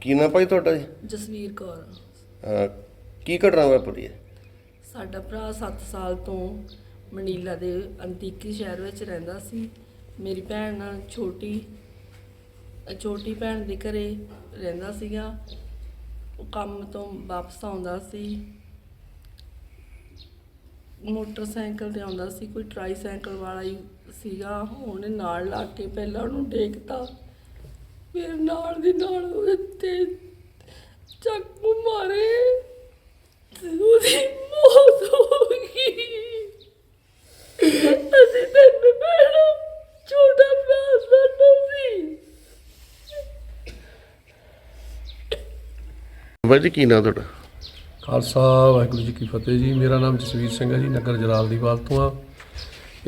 ਕੀ ਨਾਂ ਭਾਈ ਤੁਹਾਡਾ ਜੀ? ਜਸਵੀਰ ਕੌਰ। ਅਹ ਕੀ ਘਟਨਾ ਵਾਪਰੀ ਹੈ? ਸਾਡਾ ਭਰਾ 7 ਸਾਲ ਤੋਂ ਮਨੀਲਾ ਦੇ ਅੰਤੀਕੀ ਸ਼ਹਿਰ ਵਿੱਚ ਰਹਿੰਦਾ ਸੀ। ਮੇਰੀ ਭੈਣ ਛੋਟੀ ਅ, ਛੋਟੀ ਭੈਣ ਦੇ ਘਰੇ ਰਹਿੰਦਾ ਸੀਗਾ। ਉਹ ਕੰਮ ਤੋਂ ਵਾਪਸ ਆਉਂਦਾ ਸੀ। ਮੋਟਰਸਾਈਕਲ ਤੇ ਆਉਂਦਾ ਸੀ। ਕੋਈ ਟਰਾਈਸਾਈਕਲ ਵਾਲਾ ਹੀ ਸੀਗਾ। ਉਹਨੇ ਨਾਲ ਲਾ ਕੇ ਪਹਿਲਾਂ ਉਹਨੂੰ ਡੇਕਤਾ ਫਿਰ ਨਾਲ ਦੀ ਨਾਲ ਉਹਦੇ ਤੇ ਚਾਕੂ ਮਾਰੇ ਤੇ ਉਹਦੀ ਮੌਤ ਹੋ ਗਈ। ਅਸੀਂ ਤਿੰਨ ਭੈਣਾਂ ਛੋਟਾ ਭਰਾ ਸਾਡਾ ਸੀ। ਬਾਈ ਜੀ ਕੀ ਨਾਂ ਤੁਹਾਡਾ? ਖਾਲਸਾ ਵਾਹਿਗੁਰੂ ਜੀ ਕੀ ਫਤਿਹ ਜੀ। ਮੇਰਾ ਨਾਮ ਜਸਵੀਰ ਸਿੰਘ ਹੈ ਜੀ ਨਗਰ ਜਲਾਲਦੀਵਾਲ ਤੋਂ ਆ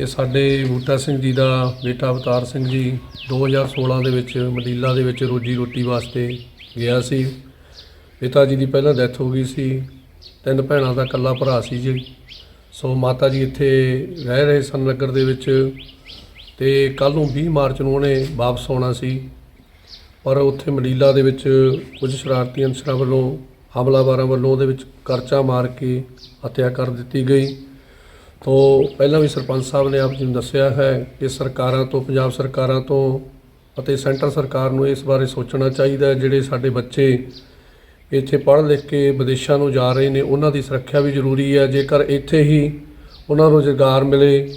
ਇਹ ਸਾਡੇ ਬੂਟਾ ਸਿੰਘ ਜੀ ਦਾ ਬੇਟਾ ਅਵਤਾਰ ਸਿੰਘ ਜੀ 2016 ਦੇ ਵਿੱਚ ਮਦੀਲਾ ਦੇ ਵਿੱਚ ਰੋਜੀ ਰੋਟੀ ਵਾਸਤੇ ਗਿਆ ਸੀ। ਪਿਤਾ ਜੀ ਦੀ ਪਹਿਲਾਂ ਡੈਥ ਹੋ ਗਈ ਸੀ। ਤਿੰਨ ਭੈਣਾਂ ਦਾ ਇਕੱਲਾ ਭਰਾ ਸੀ ਜੀ। ਸੋ ਮਾਤਾ ਜੀ ਇੱਥੇ ਰਹਿ ਰਹੇ ਸਨ ਨਗਰ ਦੇ ਵਿੱਚ ਤੇ ਕੱਲ ਨੂੰ 20 ਮਾਰਚ ਨੂੰ ਉਹਨੇ ਵਾਪਸ ਆਉਣਾ ਸੀ। ਪਰ ਉੱਥੇ ਮਡੀਲਾ ਦੇ ਵਿੱਚ ਕੁਝ ਸ਼ਰਾਰਤੀ ਅਨਸਰਾਂ ਵੱਲੋਂ, ਹਮਲਾਵਰਾਂ ਵੱਲੋਂ ਉਹਦੇ ਵਿੱਚ ਕਰਚਾ ਮਾਰ ਕੇ ਹੱਤਿਆ ਕਰ ਦਿੱਤੀ ਗਈ। ਤੋਂ ਪਹਿਲਾਂ ਵੀ ਸਰਪੰਚ ਸਾਹਿਬ ਨੇ ਆਪ ਜੀ ਨੂੰ ਦੱਸਿਆ ਹੈ ਕਿ ਸਰਕਾਰਾਂ ਤੋਂ, ਪੰਜਾਬ ਸਰਕਾਰਾਂ ਤੋਂ ਅਤੇ ਸੈਂਟਰ ਸਰਕਾਰ ਨੂੰ ਇਸ ਬਾਰੇ ਸੋਚਣਾ ਚਾਹੀਦਾ ਜਿਹੜੇ ਸਾਡੇ ਬੱਚੇ ਇੱਥੇ ਪੜ੍ਹ ਲਿਖ ਕੇ ਵਿਦੇਸ਼ਾਂ ਨੂੰ ਜਾ ਰਹੇ ਨੇ, ਉਹਨਾਂ ਦੀ ਸੁਰੱਖਿਆ ਵੀ ਜ਼ਰੂਰੀ ਹੈ। ਜੇਕਰ ਇੱਥੇ ਹੀ ਉਹਨਾਂ ਨੂੰ ਰੁਜ਼ਗਾਰ ਮਿਲੇ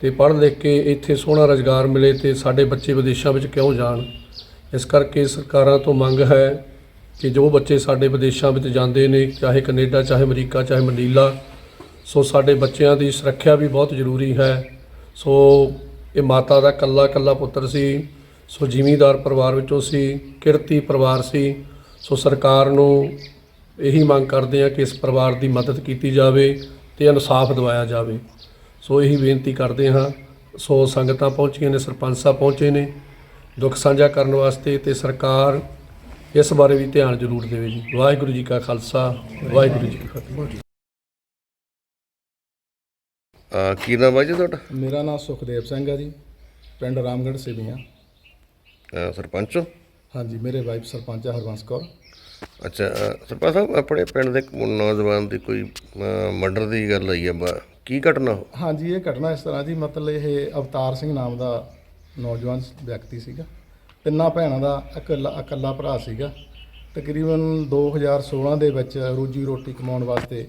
ਤੇ ਪੜ੍ਹ ਲਿਖ ਕੇ ਇੱਥੇ ਸੋਹਣਾ ਰੁਜ਼ਗਾਰ ਮਿਲੇ ਤੇ ਸਾਡੇ ਬੱਚੇ ਵਿਦੇਸ਼ਾਂ ਵਿੱਚ ਕਿਉਂ ਜਾਣ? ਇਸ ਕਰਕੇ ਸਰਕਾਰਾਂ ਤੋਂ ਮੰਗ ਹੈ ਕਿ ਜੋ ਬੱਚੇ ਸਾਡੇ ਵਿਦੇਸ਼ਾਂ ਵਿੱਚ ਜਾਂਦੇ ਨੇ, ਚਾਹੇ ਕੈਨੇਡਾ, ਚਾਹੇ ਅਮਰੀਕਾ, ਚਾਹੇ ਮਨੀਲਾ ਸੋ ਸਾਡੇ ਬੱਚਿਆਂ ਦੀ ਸੁਰੱਖਿਆ ਵੀ ਬਹੁਤ ਜ਼ਰੂਰੀ ਹੈ। ਸੋ ਇਹ ਮਾਤਾ ਦਾ ਕੱਲਾ ਕੱਲਾ ਪੁੱਤਰ ਸੀ, ਸੋ ਜ਼ਿਮੀਂਦਾਰ ਪਰਿਵਾਰ ਵਿੱਚੋਂ ਸੀ, ਕਿਰਤੀ ਪਰਿਵਾਰ ਸੀ। ਸੋ ਸਰਕਾਰ ਨੂੰ ਇਹੀ ਮੰਗ ਕਰਦੇ ਆ ਕਿ ਇਸ ਪਰਿਵਾਰ ਦੀ ਮਦਦ ਕੀਤੀ ਜਾਵੇ ਤੇ ਇਨਸਾਫ ਦਿਵਾਇਆ ਜਾਵੇ। ਸੋ ਇਹੀ ਬੇਨਤੀ ਕਰਦੇ ਹਾਂ। ਸੋ ਸੰਗਤਾਂ ਪਹੁੰਚੀਆਂ ਨੇ, ਸਰਪੰਚ ਸਾਹਿਬ ਪਹੁੰਚੇ ਨੇ। ਦੁੱਖ ਸਾਂਝਾ ਕਰਨ ਵਾਸਤੇ ਤੇ ਸਰਕਾਰ ਇਸ ਬਾਰੇ ਵੀ ਧਿਆਨ ਜ਼ਰੂਰ ਦੇਵੇ ਜੀ। ਵਾਹਿਗੁਰੂ ਜੀ ਕਾ ਖਾਲਸਾ, ਵਾਹਿਗੁਰੂ ਜੀ ਕੀ ਫਤਿਹ। ਅਹ ਕੀ ਨਾਂ ਬਾਈ ਜੀ ਤੁਹਾਡਾ? ਮੇਰਾ ਨਾਮ ਸੁਖਦੇਵ ਸਿੰਘ ਹੈ ਜੀ। ਪਿੰਡ ਰਾਮਗੜ੍ਹ ਸਿਵੀਆਂ ਅਹ ਸਰਪੰਚ ਹੋ? ਹਾਂਜੀ ਮੇਰੇ ਵਾਈਫ ਸਰਪੰਚ ਹੈ ਹਰਬੰਸ ਕੌਰ। ਅੱਛਾ ਅਹ ਸਰਪੰਚ ਸਾਹਿਬ ਆਪਣੇ ਪਿੰਡ ਦੇ ਇੱਕ ਨੌਜਵਾਨ ਦੀ ਕੋਈ ਮਰਡਰ ਦੀ ਗੱਲ ਆਈ ਹੈ ਬਾ ਕੀ ਘਟਨਾ ਹੋ? ਹਾਂਜੀ ਇਹ ਘਟਨਾ ਇਸ ਤਰ੍ਹਾਂ ਜੀ ਮਤਲਬ ਇਹ ਅਵਤਾਰ ਸਿੰਘ ਨਾਮ ਦਾ ਨੌਜਵਾਨ ਵਿਅਕਤੀ ਸੀਗਾ। ਤਿੰਨਾਂ ਭੈਣਾਂ ਦਾ ਇਕੱਲਾ ਇਕੱਲਾ ਭਰਾ ਸੀਗਾ। ਤਕਰੀਬਨ 2016 ਦੇ ਵਿੱਚ ਰੋਜੀ ਰੋਟੀ ਕਮਾਉਣ ਵਾਸਤੇ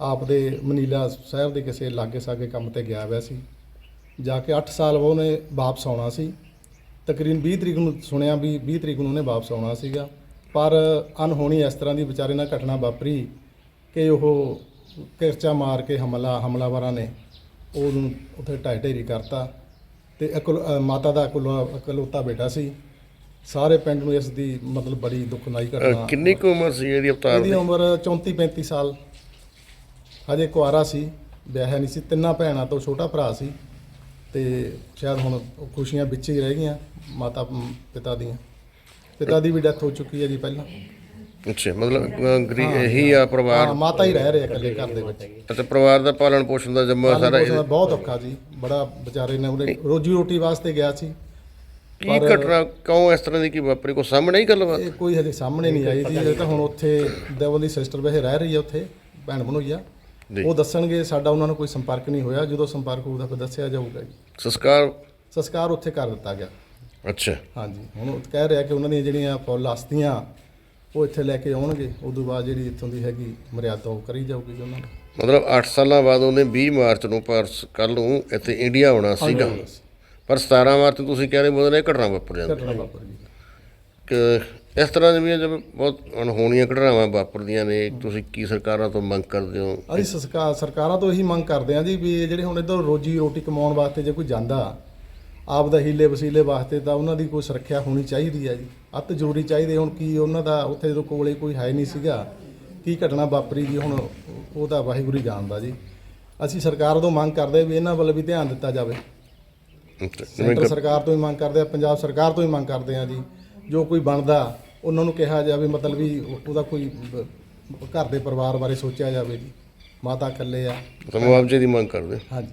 ਆਪ ਦੇ ਮਨੀਲਾ ਸਾਹਿਬ ਦੇ ਕਿਸੇ ਲਾਗੇ ਸਾਗੇ ਕੰਮ ਤੇ ਗਿਆ ਹੋਇਆ ਸੀ। ਜਾ ਕੇ 8 ਸਾਲ ਉਹਨੇ ਵਾਪਸ ਆਉਣਾ ਸੀ। ਤਕਰੀਬਨ 20 ਤਰੀਕ ਨੂੰ ਸੁਣਿਆ ਵੀ 20 ਤਰੀਕ ਨੂੰ ਉਹਨੇ ਵਾਪਸ ਆਉਣਾ ਸੀਗਾ। ਪਰ ਅਨਹੋਣੀ ਇਸ ਤਰ੍ਹਾਂ ਦੀ ਵਿਚਾਰੇ ਨਾਲ ਘਟਨਾ ਵਾਪਰੀ ਕਿ ਉਹ ਕਿਰਚਾ ਮਾਰ ਕੇ ਹਮਲਾ ਹਮਲਾਵਰਾਂ ਨੇ ਉਹਨੂੰ ਉੱਥੇ ਢਾਈ ਢੇਰੀ ਕਰਤਾ ਤੇ ਮਾਤਾ ਦਾ ਇਕਲੌ- ਇਕਲੌਤਾ ਬੇਟਾ ਸੀ। ਸਾਰੇ ਪਿੰਡ ਨੂੰ ਇਸ ਦੀ ਮਤਲਬ ਬੜੀ ਦੁਖਦਾਈ ਘਟਨਾ ਕਿੰਨੀ ਕੁ ਉਮਰ ਸੀ ਇਹਦੀ ਅਵਤਾਰ ਇਹਦੀ ਦੀ? ਉਮਰ 34 35 ਸਾਲ। ਹਜੇ ਕੁਆਰਾ ਸੀ ਵਿਆਹਿਆ ਨਹੀਂ ਸੀ ਤਿੰਨਾਂ ਭੈਣਾਂ ਤੋਂ ਛੋਟਾ ਭਰਾ ਸੀ ਤੇ ਸ਼ਾਇਦ ਹੁਣ ਉਹ ਖੁਸ਼ੀਆਂ ਵਿੱਚ ਹੀ ਰਹਿ ਗਈਆਂ ਮਾਤਾ ਪਿਤਾ ਦੀਆਂ। ਪਿਤਾ ਦੀ ਵੀ ਡੈਥ ਹੋ ਚੁੱਕੀ ਹੈ ਜੀ ਪਹਿਲਾਂ। ਅੱਛਾ ਮਤਲਬ ਗਰੀ ਇਹੀ ਆ ਪਰਿਵਾਰ? ਹਾਂ ਮਾਤਾ ਹੀ ਰਹਿ ਰਹੇ ਆ ਇਕੱਲੇ ਘਰ ਦੇ ਵਿੱਚ। ਅਤੇ ਪਰਿਵਾਰ ਦਾ ਪਾਲਣ ਪੋਸ਼ਣ ਦਾ ਜੰਮਾ ਸਾਰਾ ਇਹ- ਬਹੁਤ ਔਖਾ ਜੀ ਬੜਾ ਵਿਚਾਰੇ ਨੇ ਉਹਨੇ ਰੋਜੀ ਰੋਟੀ ਵਾਸਤੇ ਗਿਆ ਸੀ। ਕੀ ਪਰ- ਘਟਨਾ ਕਿਉਂ ਇਸ ਤਰ੍ਹਾਂ ਦੀ ਕੀ ਵਾਪਰੀ? ਕੋਈ ਸਾਹਮਣੇ ਹੀ ਗੱਲਬਾਤ? ਇਹ ਕੋਈ ਹਜੇ ਸਾਹਮਣੇ ਨਹੀਂ ਆਈ ਜੀ ਇਹ ਤਾਂ ਹੁਣ ਉੱਥੇ ਦੇਵਨ ਦੀ ਸਿਸਟਰ ਵੈਸੇ ਰਹਿ ਰਹੀ ਹੈ ਉੱਥੇ ਭੈਣ ਬਣੋਈਆ ਜੀ। ਉਹ ਦੱਸਣਗੇ ਸਾਡਾ ਉਹਨਾਂ ਨੂੰ ਕੋਈ ਸੰਪਰਕ ਨਹੀਂ ਹੋਇਆ ਜਦੋਂ ਸੰਪਰਕ ਹੋਊਗਾ ਫਿਰ ਦੱਸਿਆ ਜਾਊਗਾ ਜੀ। ਸੰਸਕਾਰ? ਸੰਸਕਾਰ ਉੱਥੇ ਕਰ ਦਿੱਤਾ ਗਿਆ। ਅੱਛਾ। ਹਾਂਜੀ ਹੁਣ ਉਹ ਕਹਿ ਰਿਹਾ ਕਿ ਉਹਨਾਂ ਦੀਆਂ ਜਿਹੜੀਆਂ ਫੁੱਲ ਅਸਥੀਆਂ ਉਹ ਇੱਥੇ ਲੈ ਕੇ ਆਉਣਗੇ ਉਦੋਂ ਬਾਅਦ ਜਿਹੜੀ ਇੱਥੋਂ ਦੀ ਹੈਗੀ ਮਰਿਆਦਾ ਉਹ ਕਰੀ ਜਾਊਗੀ ਜੀ ਉਹਨਾਂ ਨੂੰ ਮਤਲਬ 8 ਸਾਲਾਂ ਬਾਅਦ ਉਹਨੇ 20 ਮਾਰਚ ਨੂੰ ਪਰ ਕੱਲ ਨੂੰ ਇੱਥੇ ਇੰਡੀਆ ਆਉਣਾ ਸੀਗਾ। ਪਰ 17 ਮਾਰਚ ਨੂੰ ਤੁਸੀਂ ਕਹਿ ਰਹੇ ਇਹ ਘਟਨਾ ਵਾਪਰ ਜਾਂਦੀ ਘਟਨਾ ਵਾਪਰ ਗਈ। ਕਿ ਇਸ ਤਰ੍ਹਾਂ ਦੀਆਂ ਜਿਵੇਂ ਬਹੁਤ ਅਣਹੋਣੀਆਂ ਘਟਨਾਵਾਂ ਵਾਪਰਦੀਆਂ ਨੇ ਤੁਸੀਂ ਕੀ ਸਰਕਾਰਾਂ ਤੋਂ ਮੰਗ ਕਰਦੇ ਹੋ? ਅਸੀਂ ਸਰਕਾਰ ਸਰਕਾਰਾਂ ਤੋਂ ਇਹੀ ਮੰਗ ਕਰਦੇ ਹਾਂ ਜੀ ਵੀ ਜਿਹੜੇ ਹੁਣ ਇੱਧਰ ਰੋਜੀ ਰੋਟੀ ਕਮਾਉਣ ਵਾਸਤੇ ਜੇ ਕੋਈ ਜਾਂਦਾ ਆਪ ਦਾ ਹੀਲੇ ਵਸੀਲੇ ਵਾਸਤੇ ਤਾਂ ਉਹਨਾਂ ਦੀ ਕੋਈ ਸੁਰੱਖਿਆ ਹੋਣੀ ਚਾਹੀਦੀ ਹੈ ਜੀ। ਅੱਤ ਜ਼ਰੂਰੀ ਚਾਹੀਦੇ ਹੁਣ ਕੀ ਉਹਨਾਂ ਦਾ ਉੱਥੇ ਜਦੋਂ ਕੋਲੇ ਕੋਈ ਹੈ ਨਹੀਂ ਸੀਗਾ ਕੀ ਘਟਨਾ ਵਾਪਰੀ ਜੀ ਹੁਣ ਉਹ ਤਾਂ ਵਾਹਿਗੁਰੂ ਜਾਣਦਾ ਜੀ। ਅਸੀਂ ਸਰਕਾਰ ਤੋਂ ਮੰਗ ਕਰਦੇ ਵੀ ਇਹਨਾਂ ਵੱਲ ਵੀ ਧਿਆਨ ਦਿੱਤਾ ਜਾਵੇ। ਸੈਂਟਰ ਸਰਕਾਰ ਤੋਂ ਹੀ ਮੰਗ ਕਰਦੇ ਆ ਪੰਜਾਬ ਸਰਕਾਰ ਤੋਂ ਹੀ ਮੰਗ ਕਰਦੇ ਆ ਜੀ। ਜੋ ਕੋਈ ਬਣਦਾ ਉਹਨਾਂ ਨੂੰ ਕਿਹਾ ਜਾਵੇ ਮਤਲਬ ਵੀ ਉਹਦਾ ਕੋਈ ਬ- ਘਰ ਦੇ ਪਰਿਵਾਰ ਬਾਰੇ ਸੋਚਿਆ ਜਾਵੇ ਜੀ। ਮਾਤਾ ਇਕੱਲੇ ਆ। ਮੁਆਵਜ਼ੇ ਦੀ ਮੰਗ ਕਰਦੇ। ਹਾਂਜੀ।